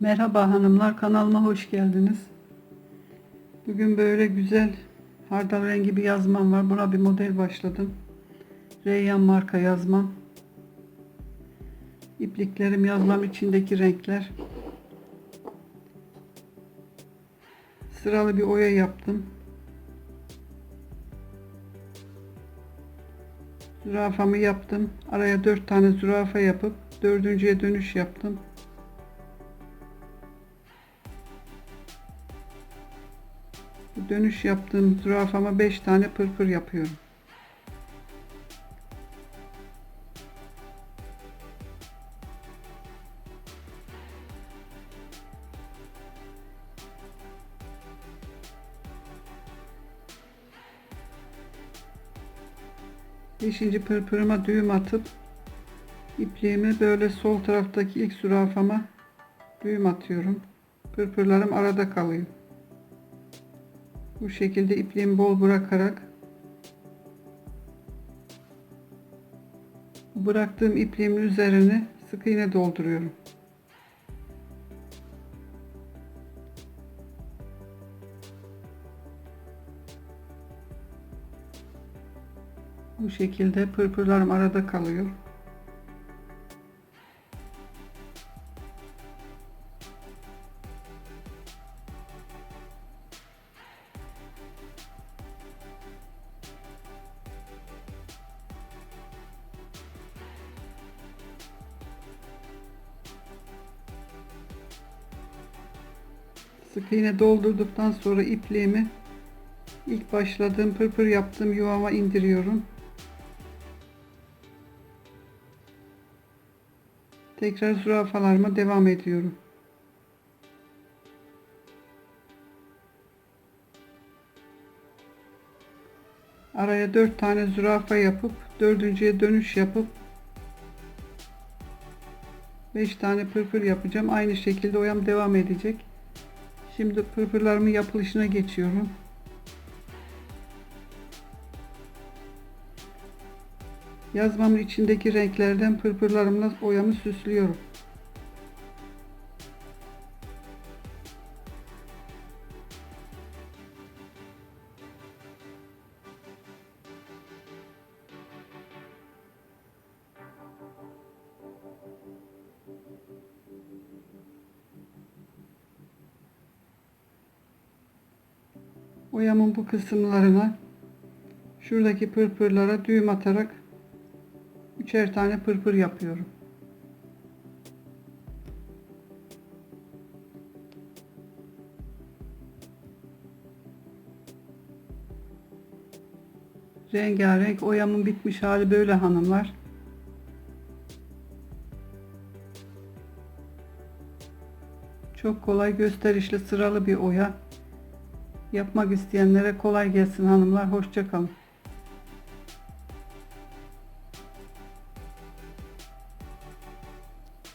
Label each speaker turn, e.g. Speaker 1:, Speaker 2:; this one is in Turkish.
Speaker 1: Merhaba hanımlar kanalıma hoş geldiniz. Bugün böyle güzel hardal rengi bir yazmam var. Buna bir model başladım. Reyyan marka yazmam. İpliklerim yazmam içindeki renkler. Sıralı bir oya yaptım. Zürafamı yaptım. Araya dört tane zürafa yapıp dördüncüye dönüş yaptım. Dönüş yaptığım zürafama 5 tane pırpır yapıyorum. Beşinci pırpırıma düğüm atıp ipliğimi böyle sol taraftaki ilk zürafama düğüm atıyorum. Pırpırlarım arada kalıyor. Bu şekilde ipliğimi bol bırakarak bıraktığım ipliğimin üzerine sık iğne dolduruyorum. Bu şekilde pırpırlarım arada kalıyor. Sık iğne doldurduktan sonra ipliğimi ilk başladığım pırpır yaptığım yuvama indiriyorum. Tekrar zürafalarıma devam ediyorum. Araya dört tane zürafa yapıp dördüncüye dönüş yapıp 5 tane pırpır yapacağım. Aynı şekilde oyam devam edecek. Şimdi pırpırlarımın yapılışına geçiyorum. Yazmamın içindeki renklerden pırpırlarımla oyamı süslüyorum. Oyamın bu kısımlarına şuradaki pırpırlara düğüm atarak üçer tane pırpır yapıyorum. Rengarenk oyamın bitmiş hali böyle hanımlar. Çok kolay gösterişli sıralı bir oya. Yapmak isteyenlere kolay gelsin hanımlar. Hoşça kalın.